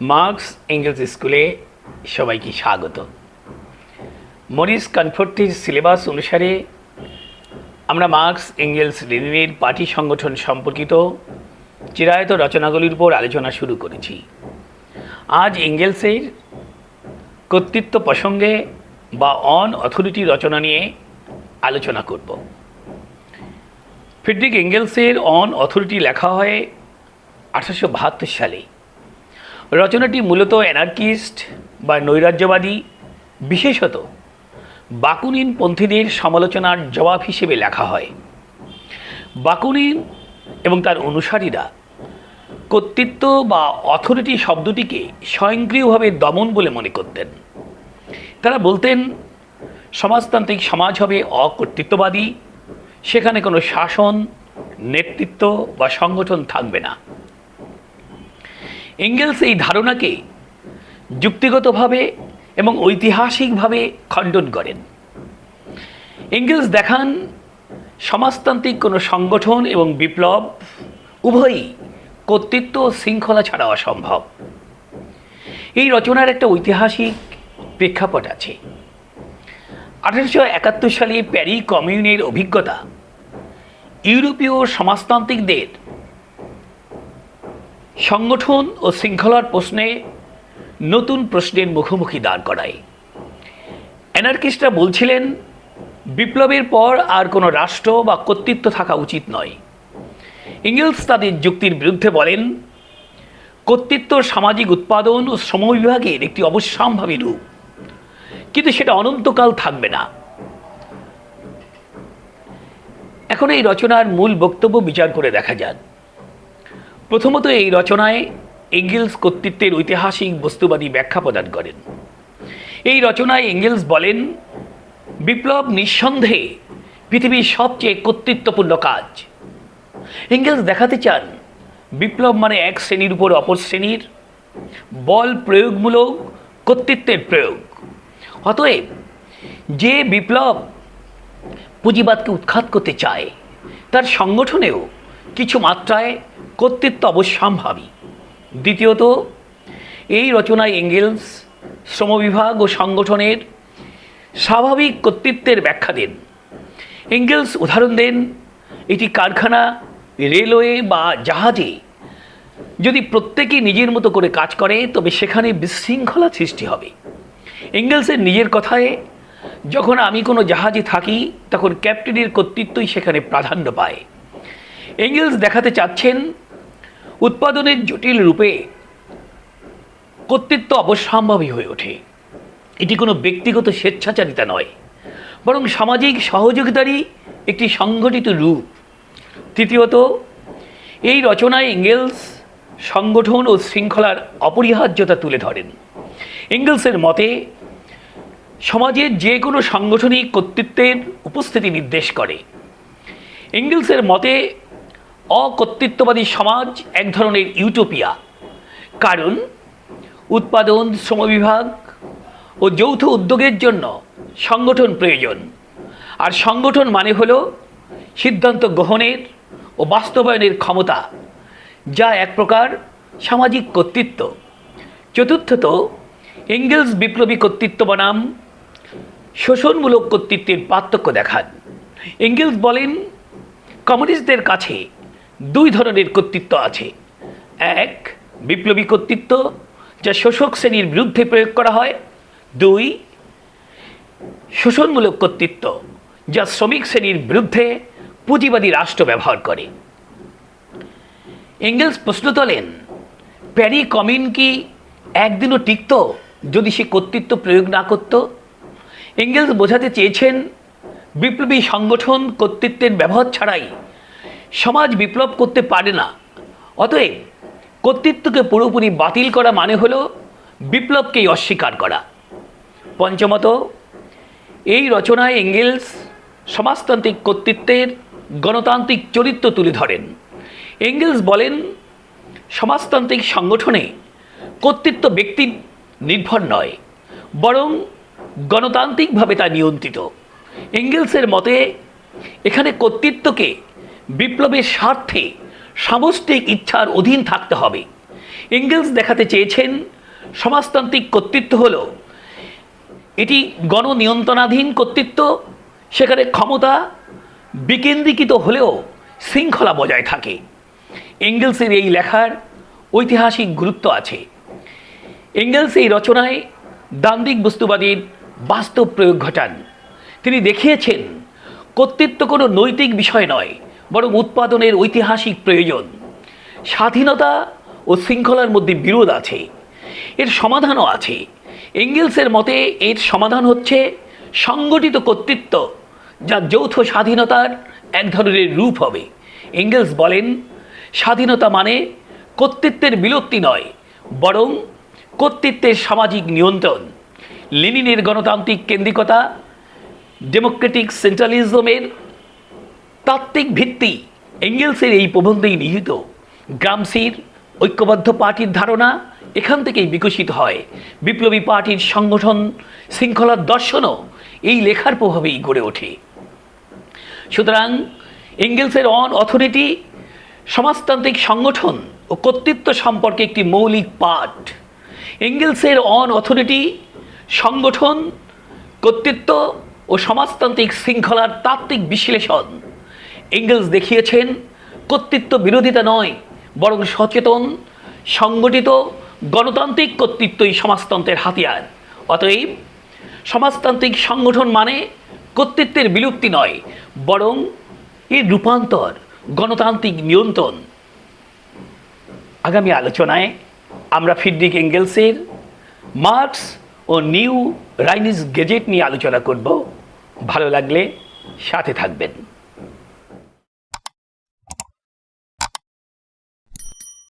Marks angles স্কুলে সবাইকে স্বাগত। মরিস কনফোর্টির সিলেবাস অনুসারে আমরা মার্কস এঙ্গেলস লেনিনের পার্টি সংগঠন সম্পর্কিত চিরায়ত রচনাগুলির উপর আলোচনা শুরু করেছি। আজ এঙ্গেলসের কর্তৃত্ব প্রসঙ্গে বা অন অথরিটি রচনা নিয়ে আলোচনা করব। ফ্রেডরিক এঙ্গেলসের অন অথরিটি লেখা হয় আঠারোশো বাহাত্তর সালে। রচনাটি মূলত অ্যানার্কিস্ট বা নৈরাজ্যবাদী, বিশেষত বাকুনিন পন্থীদের সমালোচনার জবাব হিসেবে লেখা হয়। বাকুনিন এবং তার অনুসারীরা কর্তৃত্ব বা অথরিটি শব্দটিকে স্বয়ংক্রিয়ভাবে দমন বলে মনে করতেন। তারা বলতেন, সমাজতান্ত্রিক সমাজ হবে অকর্তৃত্ববাদী, সেখানে কোনো শাসন, নেতৃত্ব বা সংগঠন থাকবে না। এঙ্গেলস এই ধারণাকে যুক্তিগতভাবে এবং ঐতিহাসিকভাবে খণ্ডন করেন। এঙ্গেলস দেখান, সমাজতান্ত্রিক কোনো সংগঠন এবং বিপ্লব উভয়ই কর্তৃত্ব শৃঙ্খলা ছাড়া অসম্ভব। এই রচনার একটা ঐতিহাসিক প্রেক্ষাপট আছে। আঠারোশো একাত্তর সালে প্যারি কমিউনের অভিজ্ঞতা ইউরোপীয় সমাজতান্ত্রিকদের সংগঠন ও শৃঙ্খলার প্রশ্নে নতুন প্রশ্নের মুখোমুখি দাঁড় করায়। অ্যানার্কিস্টরা বলছিলেন, বিপ্লবের পর আর কোনো রাষ্ট্র বা কর্তৃত্ব থাকা উচিত নয়। ইংলিশ তাদের যুক্তির বিরুদ্ধে বলেন, কর্তৃত্ব সামাজিক উৎপাদন ও শ্রম বিভাগের একটি অবশ্যম্ভাবী রূপ। কিন্তু সেটা অনন্তকাল থাকবে না। এখন এই রচনার মূল বক্তব্য বিচার করে দেখা যাক। প্রথমত এই রচনায় এঙ্গেলস কর্তৃত্বের ঐতিহাসিক বস্তুবাদী ব্যাখ্যা প্রদান করেন। এই রচনায় এঙ্গেলস বলেন, বিপ্লব নিঃসন্দেহে পৃথিবীর সবচেয়ে কর্তৃত্বপূর্ণ কাজ। এঙ্গেলস দেখাতে চান, বিপ্লব মানে এক শ্রেণির উপর অপর শ্রেণির বল প্রয়োগমূলক কর্তৃত্বের প্রয়োগ। অতএব, যে বিপ্লব পুঁজিবাদকে উৎখাত করতে চায়, তার সংগঠনেও কিছু মাত্রায় কর্তৃত্ব অবশ্যম্ভাবী। দ্বিতীয়ত, এই রচনায় এঙ্গেলস, শ্রমবিভাগ ও সংগঠনের স্বাভাবিক কর্তৃত্বের ব্যাখ্যা দেন। এঙ্গেলস উদাহরণ দেন, এটি কারখানা, রেলওয়ে বা জাহাজে যদি প্রত্যেকে নিজের মতো করে কাজ করে, তবে সেখানে বিশৃঙ্খলা সৃষ্টি হবে। এঙ্গেলসের নিজের কথায়, যখন আমি কোনো জাহাজে থাকি, তখন ক্যাপ্টেনের কর্তৃত্বই সেখানে প্রাধান্য পায়। এঙ্গেলস দেখাতে চাচ্ছেন উৎপাদনের জটিল রূপে কর্তৃত্ব অবশ্যম্ভাবী হয়ে ওঠে। এটি কোনো ব্যক্তিগত স্বেচ্ছাচারিতা নয়, বরং সামাজিক সহযোগিতারই একটি সংগঠিত রূপ। তৃতীয়ত, এই রচনায় এঙ্গেলস সংগঠন ও শৃঙ্খলার অপরিহার্যতা তুলে ধরেন। এঙ্গেলসের মতে, সমাজের যে কোনো সাংগঠনিক কর্তৃত্বের উপস্থিতি নির্দেশ করে। এঙ্গেলসের মতে অকর্তৃত্ববাদী সমাজ এক ধরনের ইউটোপিয়া। কারণ উৎপাদন শ্রমবিভাগ ও যৌথ উদ্যোগের জন্য সংগঠন প্রয়োজন। আর সংগঠন মানে হল সিদ্ধান্ত গ্রহণের ও বাস্তবায়নের ক্ষমতা, যা এক প্রকার সামাজিক কর্তৃত্ব। চতুর্থত এঙ্গেলস বিপ্লবী কর্তৃত্ব বনাম শোষণমূলক কর্তৃত্বের পার্থক্য দেখান। এঙ্গেলস বলেন, কমিউনিস্টদের কাছে দুই ধরনের কর্তৃত্ব আছে। এক, বিপ্লবী কর্তৃত্ব, যা শোষক শ্রেণির বিরুদ্ধে প্রয়োগ করা হয়। দুই, শোষণমূলক কর্তৃত্ব, যা শ্রমিক শ্রেণির বিরুদ্ধে পুঁজিবাদী রাষ্ট্র ব্যবহার করে। এঙ্গেলস প্রশ্ন তোলেন, প্যারি কমিন কি একদিনও টিকত যদি সে কর্তৃত্ব প্রয়োগ না করত? এঙ্গেলস বোঝাতে চেয়েছেন, বিপ্লবী সংগঠন কর্তৃত্বের ব্যবহার ছাড়াই সমাজ বিপ্লব করতে পারে না। অতএব কর্তৃত্বকে পুরোপুরি বাতিল করা মানে হলো বিপ্লবকেই অস্বীকার করা। পঞ্চমত, এই রচনায় এঙ্গেলস সমাজতান্ত্রিক কর্তৃত্বের গণতান্ত্রিক চরিত্র তুলে ধরেন। এঙ্গেলস বলেন, সমাজতান্ত্রিক সংগঠনে কর্তৃত্ব ব্যক্তি নির্ভর নয়, বরং গণতান্ত্রিকভাবে তা নিয়ন্ত্রিত। এঙ্গেলসের মতে, এখানে কর্তৃত্বকে বিপ্লবের স্বার্থে সামষ্টিক ইচ্ছার অধীন থাকতে হবে। এঙ্গেলস দেখাতে চেয়েছেন, সমাজতান্ত্রিক কর্তৃত্ব হল এটি গণনিয়ন্ত্রণাধীন কর্তৃত্ব, সেখানে ক্ষমতা বিকেন্দ্রীকৃত হলেও শৃঙ্খলা বজায় থাকে। এঙ্গেলসের এই লেখার ঐতিহাসিক গুরুত্ব আছে। এঙ্গেলস এই রচনায় দান্দিক বস্তুবাদীর বাস্তব প্রয়োগ ঘটান। তিনি দেখিয়েছেন, কর্তৃত্ব কোনো নৈতিক বিষয় নয় বরং উৎপাদনের ঐতিহাসিক প্রয়োজন। স্বাধীনতা ও শৃঙ্খলার মধ্যে বিরোধ আছে। এর সমাধানও আছে। এঙ্গেলসের মতে এর সমাধান হচ্ছে সংগঠিত কর্তৃত্ব, যা যৌথ স্বাধীনতার এক ধরনের রূপ হবে। এঙ্গেলস বলেন, স্বাধীনতা মানে কর্তৃত্বের বিলুপ্তি নয়, বরং কর্তৃত্বের সামাজিক নিয়ন্ত্রণ। লেনিনের গণতান্ত্রিক কেন্দ্রিকতা, ডেমোক্রেটিক সেন্ট্রালিজমের তাত্ত্বিক ভিত্তি এঙ্গেলসের এই প্রবন্ধেই নিহিত। গ্রামসির, ঐক্যবদ্ধ পার্টির ধারণা এখান থেকেই বিকশিত হয়। বিপ্লবী পার্টির সংগঠন শৃঙ্খলার দর্শনও এই লেখার প্রভাবেই গড়ে ওঠে। সুতরাং এঙ্গেলসের অন অথরিটি, সমাজতান্ত্রিক সংগঠন ও কর্তৃত্ব সম্পর্কে একটি মৌলিক পাঠ। এঙ্গেলসের অন অথরিটি, সংগঠন, কর্তৃত্ব ও সমাজতান্ত্রিক শৃঙ্খলার তাত্ত্বিক বিশ্লেষণ এঙ্গেলস দেখিয়েছেন, কর্তৃত্ব বিরোধিতা নয়, বরং সচেতন, সংগঠিত, গণতান্ত্রিক কর্তৃত্বই সমাজতন্ত্রের হাতিয়ার। অতএব, সমাজতান্ত্রিক সংগঠন মানে কর্তৃত্বের বিলুপ্তি নয়, বরং এর রূপান্তর, গণতান্ত্রিক নিয়ন্ত্রণ। আগামী আলোচনায় আমরা ফিডরিক এঙ্গেলসের মার্কস ও নিউ রাইনিস গেজেট নিয়ে আলোচনা করব। ভালো লাগলে সাথে থাকবেন।